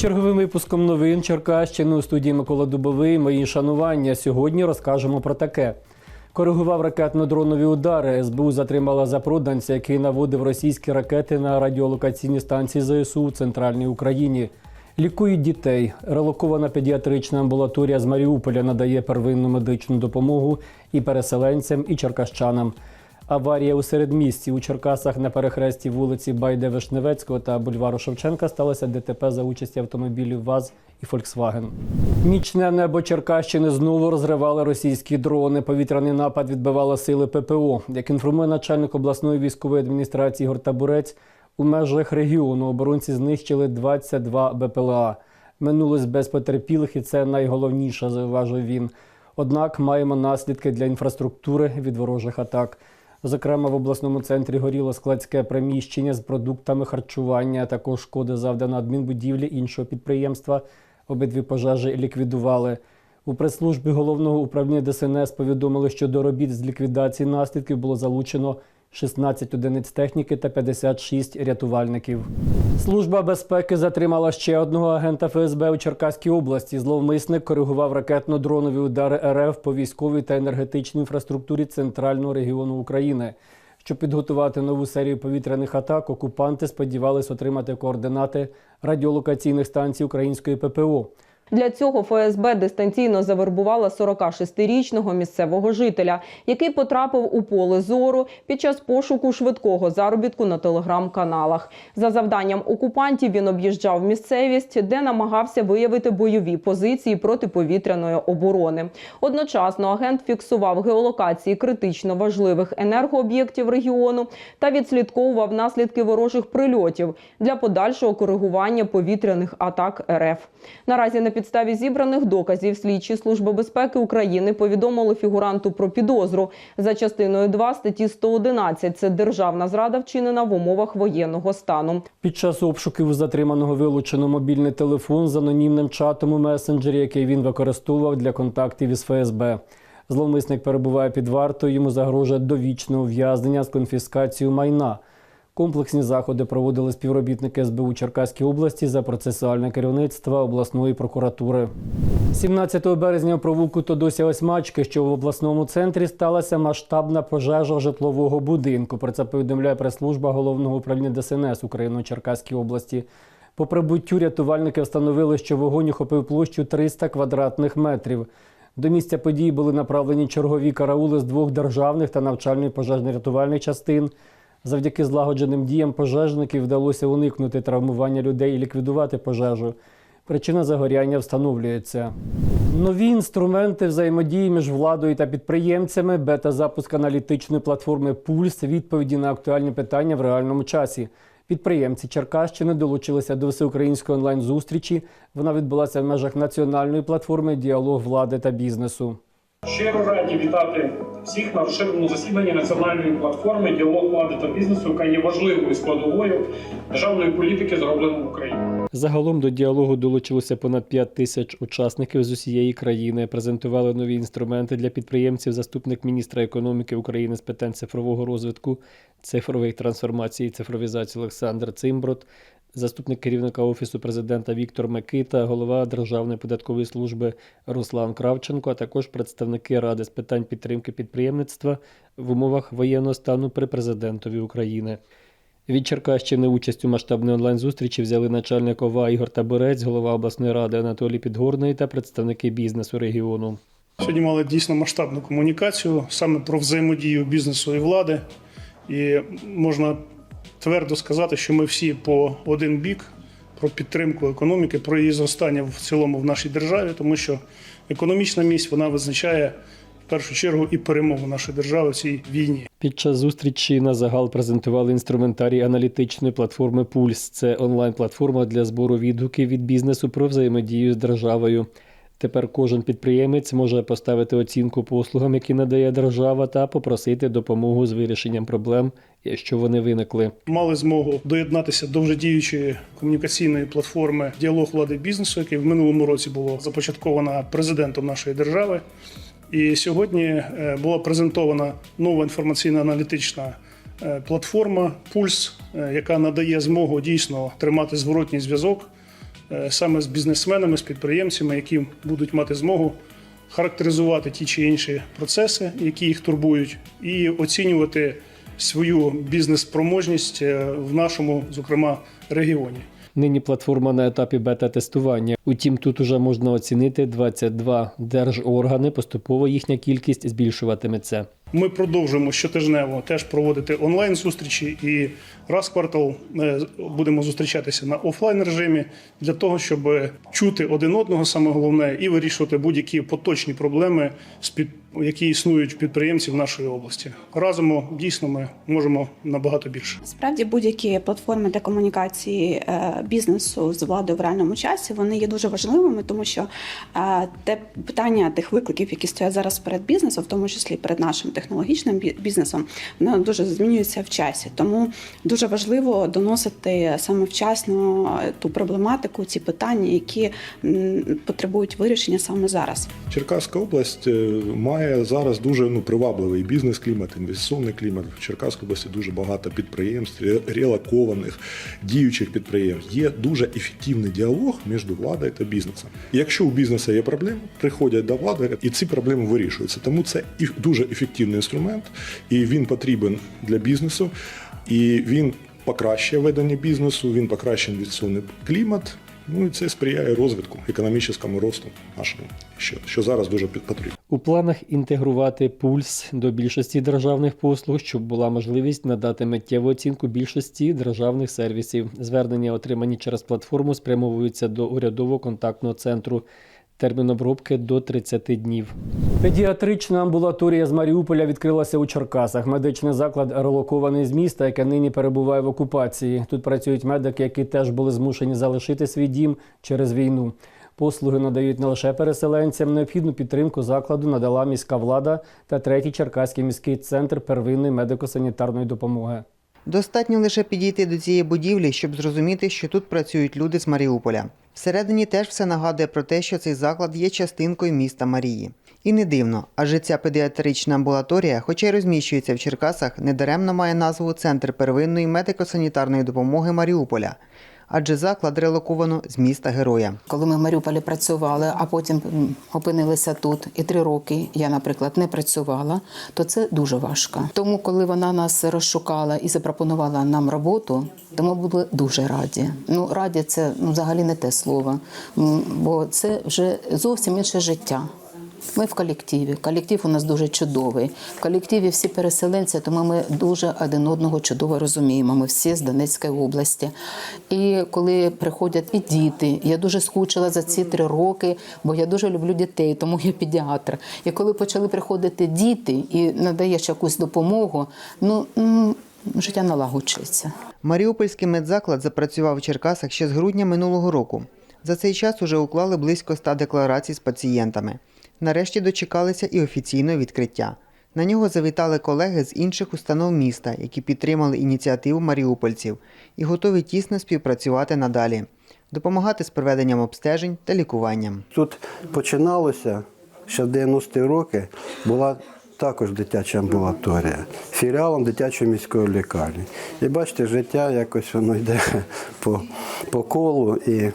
черговим випуском новин Черкащини у студії Микола Дубовий. Мої шанування. Сьогодні розкажемо про таке. Коригував ракетно-дронові удари. СБУ затримала запроданця, який наводив російські ракети на радіолокаційні станції ЗСУ у центральній Україні. Лікують дітей. Релокована педіатрична амбулаторія з Маріуполя надає первинну медичну допомогу і переселенцям, і черкащанам. Аварія у середмісті у Черкасах на перехресті вулиці Байде Вишневецького та бульвару Шевченка сталося ДТП за участі автомобілів ВАЗ і Фольксваген. Нічне небо Черкащини знову розривали російські дрони. Повітряний напад відбивали сили ППО. Як інформує начальник обласної військової адміністрації Ігор Табурець, у межах регіону оборонці знищили 22 БПЛА. Минулось без потерпілих, і це найголовніше, зауважив він. Однак маємо наслідки для інфраструктури від ворожих атак. Зокрема, в обласному центрі горіло складське приміщення з продуктами харчування, а також шкоди завдана адмінбудівлі іншого підприємства. Обидві пожежі ліквідували. У прес-службі головного управління ДСНС повідомили, що до робіт з ліквідації наслідків було залучено 16 одиниць техніки та 56 рятувальників. Служба безпеки затримала ще одного агента ФСБ у Черкаській області. Зловмисник коригував ракетно-дронові удари РФ по військовій та енергетичній інфраструктурі центрального регіону України. Щоб підготувати нову серію повітряних атак, окупанти сподівались отримати координати радіолокаційних станцій української ППО. Для цього ФСБ дистанційно завербувала 46-річного місцевого жителя, який потрапив у поле зору під час пошуку швидкого заробітку на телеграм-каналах. За завданням окупантів він об'їжджав місцевість, де намагався виявити бойові позиції протиповітряної оборони. Одночасно агент фіксував геолокації критично важливих енергооб'єктів регіону та відслідковував наслідки ворожих прильотів для подальшого коригування повітряних атак РФ. Наразі на підставі зібраних доказів слідчі служби безпеки України повідомили фігуранту про підозру за частиною 2 статті 111 – Це державна зрада вчинена в умовах воєнного стану. Під час обшуків затриманого вилучено мобільний телефон з анонімним чатом у месенджері, який він використовував для контактів із ФСБ. Зловмисник перебуває під вартою, йому загрожує довічне ув'язнення з конфіскацією майна. Комплексні заходи проводили співробітники СБУ Черкаської області за процесуальне керівництво обласної прокуратури. 17 березня у провулку Тодося Осьмачки, що в обласному центрі сталася масштабна пожежа житлового будинку. Про це повідомляє прес-служба головного управління ДСНС України у Черкаській області. По прибуттю рятувальники встановили, що вогонь охопив площу 300 квадратних метрів. До місця події були направлені чергові караули з двох державних та навчальної пожежно-рятувальних частин. Завдяки злагодженим діям пожежників вдалося уникнути травмування людей і ліквідувати пожежу. Причина загоряння встановлюється. Нові інструменти взаємодії між владою та підприємцями, бета-запуск аналітичної платформи Пульс, відповіді на актуальні питання в реальному часі. Підприємці Черкащини долучилися до всеукраїнської онлайн-зустрічі. Вона відбулася в межах національної платформи Діалог влади та бізнесу. Щиро раді вітати всіх на розширеному засіданні національної платформи діалог влади та бізнесу, яка є важливою складовою державної політики, зробленої в Україні. Загалом до діалогу долучилося понад 5 тисяч учасників з усієї країни. Презентували нові інструменти для підприємців. Заступник міністра економіки України з питань цифрового розвитку, цифрових трансформацій і цифровізації Олександр Цимброд, заступник керівника офісу президента Віктор Микита, голова Державної податкової служби Руслан Кравченко, а також представники ради з питань підтримки підприємництва в умовах воєнного стану при президентові України. Від Черкащини участь у масштабній онлайн-зустрічі взяли начальник ОВА Ігор Таборець, голова обласної ради Анатолій Підгорний та представники бізнесу регіону. Сьогодні мали дійсно масштабну комунікацію саме про взаємодію бізнесу і влади. І можна твердо сказати, що ми всі по один бік про підтримку економіки, про її зростання в цілому в нашій державі, тому що економічна місь вона визначає в першу чергу і перемогу нашої держави в цій війні. Під час зустрічі на загал презентували інструментарій аналітичної платформи Пульс. Це онлайн-платформа для збору відгуків від бізнесу про взаємодію з державою. Тепер кожен підприємець може поставити оцінку послугам, які надає держава, та попросити допомогу з вирішенням проблем, якщо вони виникли. Мали змогу доєднатися до вже діючої комунікаційної платформи Діалог влади бізнесу, який в минулому році було започаткована президентом нашої держави. І сьогодні е, була презентована нова інформаційно-аналітична е, платформа Пульс, е, яка надає змогу дійсно тримати зворотній зв'язок саме з бізнесменами, з підприємцями, які будуть мати змогу характеризувати ті чи інші процеси, які їх турбують, і оцінювати свою бізнес-спроможність е, в нашому, зокрема, регіоні. Нині платформа на етапі бета-тестування. Утім, тут уже можна оцінити 22 держоргани. Поступово їхня кількість збільшуватиметься. Ми продовжуємо щотижнево теж проводити онлайн зустрічі і раз в квартал е, будемо зустрічатися на офлайн режимі для того, щоб чути один одного саме головне і вирішувати будь-які поточні проблеми, з під- які існують в підприємців нашої області. Разом дійсно ми можемо набагато більше. Справді будь-які платформи для комунікації е, бізнесу з владою в реальному часі вони є дуже важливими, тому що е, те питання тих викликів, які стоять зараз перед бізнесом, в тому числі перед нашим технологічним бізнесом, воно дуже змінюється в часі. Тому дуже важливо доносити саме вчасно ту проблематику, ці питання, які потребують вирішення саме зараз. Черкаська область е, має зараз дуже ну, привабливий бізнес-клімат, інвестиційний клімат. В Черкаській області дуже багато підприємств, ре- релокованих, діючих підприємств. Є дуже ефективний діалог між владою та бізнесом. Якщо у бізнесу є проблеми, приходять до влади і ці проблеми вирішуються. Тому це дуже ефективний інструмент, і він потрібен для бізнесу, і він покращує ведення бізнесу, він покращує інвестиційний клімат. Ну і це сприяє розвитку, економічному росту нашому, що, що зараз дуже потрібно. У планах інтегрувати пульс до більшості державних послуг, щоб була можливість надати миттєву оцінку більшості державних сервісів. Звернення, отримані через платформу, спрямовуються до урядового контактного центру. Термін обробки до 30 днів. Педіатрична амбулаторія з Маріуполя відкрилася у Черкасах. Медичний заклад релокований з міста, яке нині перебуває в окупації. Тут працюють медики, які теж були змушені залишити свій дім через війну. Послуги надають не лише переселенцям. Необхідну підтримку закладу надала міська влада та третій Черкаський міський центр первинної медико-санітарної допомоги. Достатньо лише підійти до цієї будівлі, щоб зрозуміти, що тут працюють люди з Маріуполя. Всередині теж все нагадує про те, що цей заклад є частинкою міста Марії. І не дивно, адже ця педіатрична амбулаторія, хоча й розміщується в Черкасах, недаремно має назву Центр первинної медико-санітарної допомоги Маріуполя. Адже заклад релоковано з міста героя. Коли ми в Маріуполі працювали, а потім опинилися тут, і три роки я, наприклад, не працювала, то це дуже важко. Тому, коли вона нас розшукала і запропонувала нам роботу, то ми були дуже раді. Ну, раді це ну, взагалі не те слово, бо це вже зовсім інше життя. Ми в колективі. Колектив у нас дуже чудовий. В колективі всі переселенці, тому ми дуже один одного чудово розуміємо. Ми всі з Донецької області. І коли приходять і діти, я дуже скучила за ці три роки, бо я дуже люблю дітей, тому я педіатр. І коли почали приходити діти і надаєш якусь допомогу, ну життя налагоджується. Маріупольський медзаклад запрацював в Черкасах ще з грудня минулого року. За цей час уже уклали близько 100 декларацій з пацієнтами. Нарешті дочекалися і офіційного відкриття. На нього завітали колеги з інших установ міста, які підтримали ініціативу маріупольців і готові тісно співпрацювати надалі, допомагати з проведенням обстежень та лікуванням. Тут починалося ще в 90-ті роки, була також дитяча амбулаторія, філіалом дитячої міської лікарні. І бачите, життя якось воно йде по, по колу і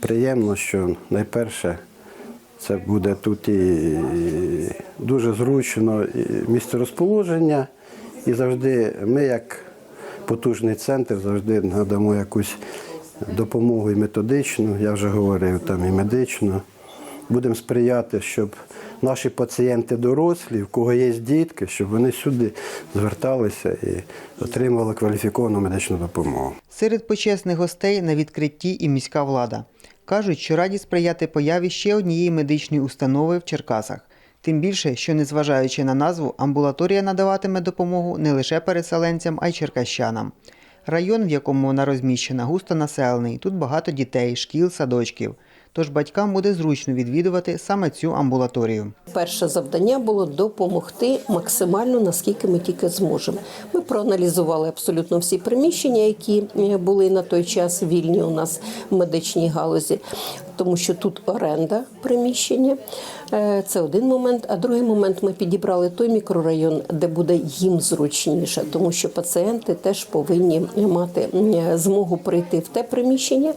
приємно, що найперше це буде тут і дуже зручно місце розположення, і завжди ми, як потужний центр, завжди надамо якусь допомогу і методичну, я вже говорив, там і медичну. Будемо сприяти, щоб наші пацієнти дорослі, в кого є дітки, щоб вони сюди зверталися і отримували кваліфіковану медичну допомогу. Серед почесних гостей на відкритті і міська влада. Кажуть, що раді сприяти появі ще однієї медичної установи в Черкасах. Тим більше, що незважаючи на назву, амбулаторія надаватиме допомогу не лише переселенцям, а й черкащанам. Район, в якому вона розміщена, густо населений. Тут багато дітей, шкіл, садочків. Тож батькам буде зручно відвідувати саме цю амбулаторію. Перше завдання було допомогти максимально наскільки ми тільки зможемо. Ми проаналізували абсолютно всі приміщення, які е, були на той час вільні у нас в медичній галузі. Тому що тут оренда приміщення. Е, Це один момент. А другий момент ми підібрали той мікрорайон, де буде їм зручніше, тому що пацієнти теж повинні мати змогу прийти в те приміщення,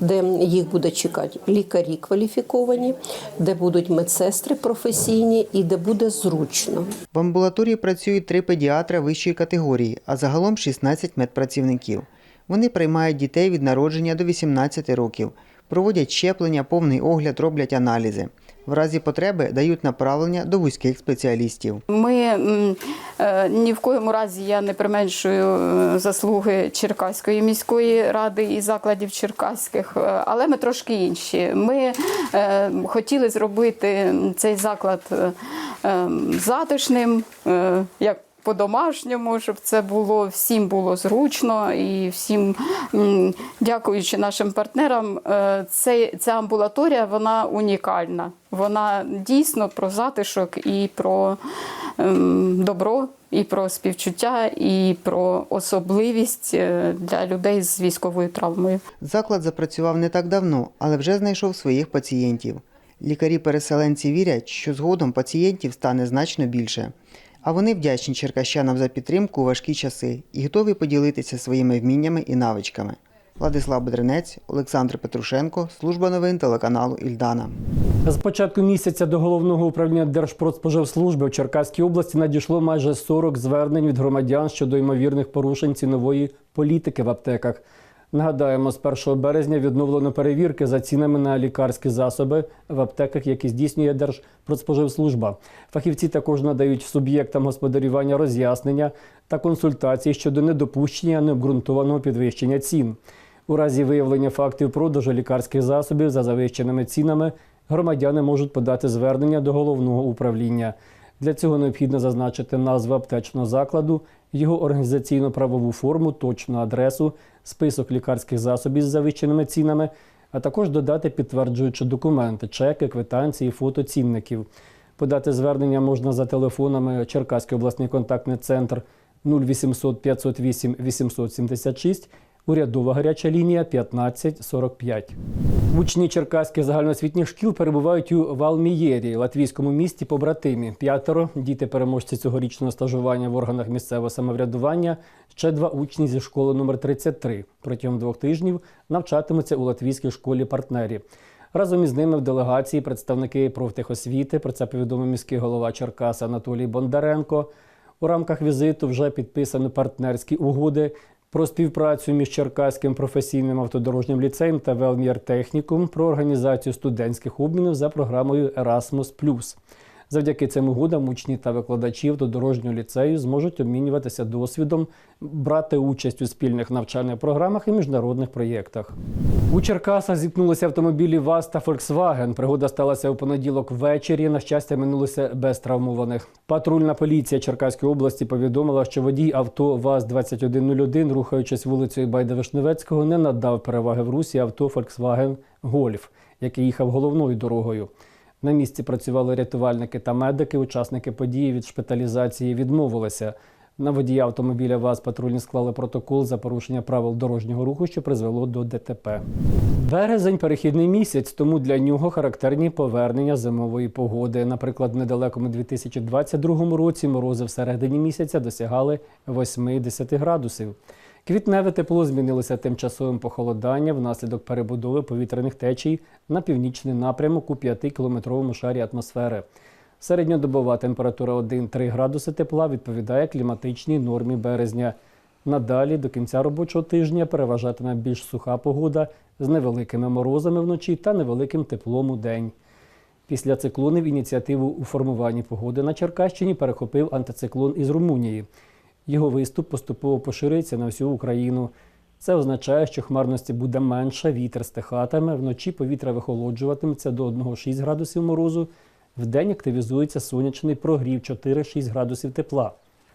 де їх буде чекати лікарі кваліфіковані, де будуть медсестри професійні і де буде зручно. В амбулаторії працюють три педіатра вищої категорії, а загалом 16 медпрацівників. Вони приймають дітей від народження до 18 років, проводять щеплення, повний огляд, роблять аналізи. В разі потреби дають направлення до вузьких спеціалістів. Ми е, ні в коєму разі я не применшую е, заслуги Черкаської міської ради і закладів черкаських, е, але ми трошки інші. Ми хотіли зробити цей заклад затишним, як по-домашньому, щоб це було всім було зручно і всім, дякуючи нашим партнерам, е, цей, ця амбулаторія вона унікальна. Вона дійсно про затишок і про ем, добро, і про співчуття, і про особливість е, для людей з військовою травмою. Заклад запрацював не так давно, але вже знайшов своїх пацієнтів. Лікарі-переселенці вірять, що згодом пацієнтів стане значно більше. А вони вдячні черкащанам за підтримку у важкі часи і готові поділитися своїми вміннями і навичками. Владислав Бедренець, Олександр Петрушенко, служба новин телеканалу Ільдана. З початку місяця до головного управління Держпродспоживслужби в Черкаській області надійшло майже 40 звернень від громадян щодо ймовірних порушень цінової політики в аптеках. Нагадаємо, з 1 березня відновлено перевірки за цінами на лікарські засоби в аптеках, які здійснює Держпродспоживслужба. Фахівці також надають суб'єктам господарювання роз'яснення та консультації щодо недопущення необґрунтованого підвищення цін. У разі виявлення фактів продажу лікарських засобів за завищеними цінами громадяни можуть подати звернення до головного управління. Для цього необхідно зазначити назву аптечного закладу, його організаційно-правову форму, точну адресу, список лікарських засобів з завищеними цінами, а також додати підтверджуючі документи, чеки, квитанції, фото цінників. Подати звернення можна за телефонами Черкаський обласний контактний центр 0800 508 876 Урядова гаряча лінія 1545. Учні черкаських загальноосвітніх шкіл перебувають у Валмієрі, латвійському місті побратимі. П'ятеро діти переможці цьогорічного стажування в органах місцевого самоврядування. Ще два учні зі школи номер 33 протягом двох тижнів навчатимуться у латвійській школі партнері. Разом із ними в делегації представники профтехосвіти. Про це повідомив міський голова Черкаса Анатолій Бондаренко. У рамках візиту вже підписано партнерські угоди про співпрацю між Черкаським професійним автодорожнім ліцеєм та Велмір Технікум про організацію студентських обмінів за програмою Erasmus+. Завдяки цим угодам учні та викладачі автодорожнього ліцею зможуть обмінюватися досвідом, брати участь у спільних навчальних програмах і міжнародних проєктах. У Черкасах зіткнулися автомобілі ВАЗ та Volkswagen. Пригода сталася у понеділок ввечері. На щастя, минулося без травмованих. Патрульна поліція Черкаської області повідомила, що водій авто ВАЗ-2101, рухаючись вулицею Байда-Вишневецького, не надав переваги в русі авто Volkswagen Golf, який їхав головною дорогою. На місці працювали рятувальники та медики. Учасники події від шпиталізації відмовилися. На водія автомобіля ВАЗ патрульні склали протокол за порушення правил дорожнього руху, що призвело до ДТП. Березень перехідний місяць, тому для нього характерні повернення зимової погоди. Наприклад, в недалекому 2022 році морози всередині місяця досягали 8-10 градусів. Квітневе тепло змінилося тимчасовим похолоданням внаслідок перебудови повітряних течій на північний напрямок у 5-кілометровому шарі атмосфери. Середньодобова температура 1-3 градуси тепла відповідає кліматичній нормі березня. Надалі до кінця робочого тижня переважатиме більш суха погода з невеликими морозами вночі та невеликим теплом у день. Після циклонів ініціативу у формуванні погоди на Черкащині перехопив антициклон із Румунії. Його виступ поступово поширюється на всю Україну. Це означає, що хмарності буде менше, вітер стихатиме, вночі повітря вихолоджуватиметься до 1,6 градусів морозу, вдень активізується сонячний прогрів 4-6 градусів тепла.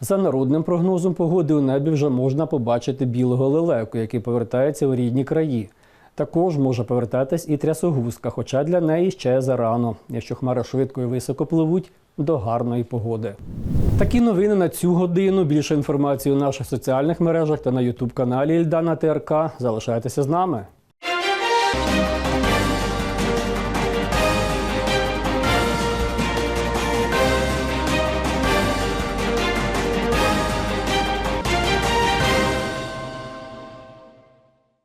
За народним прогнозом погоди у небі вже можна побачити білого лелеку, який повертається у рідні краї. Також може повертатись і трясогузка, хоча для неї ще зарано, якщо хмари швидко і високо пливуть до гарної погоди. Такі новини на цю годину. Більше інформації у наших соціальних мережах та на Ютуб каналі Ільдана ТРК. Залишайтеся з нами.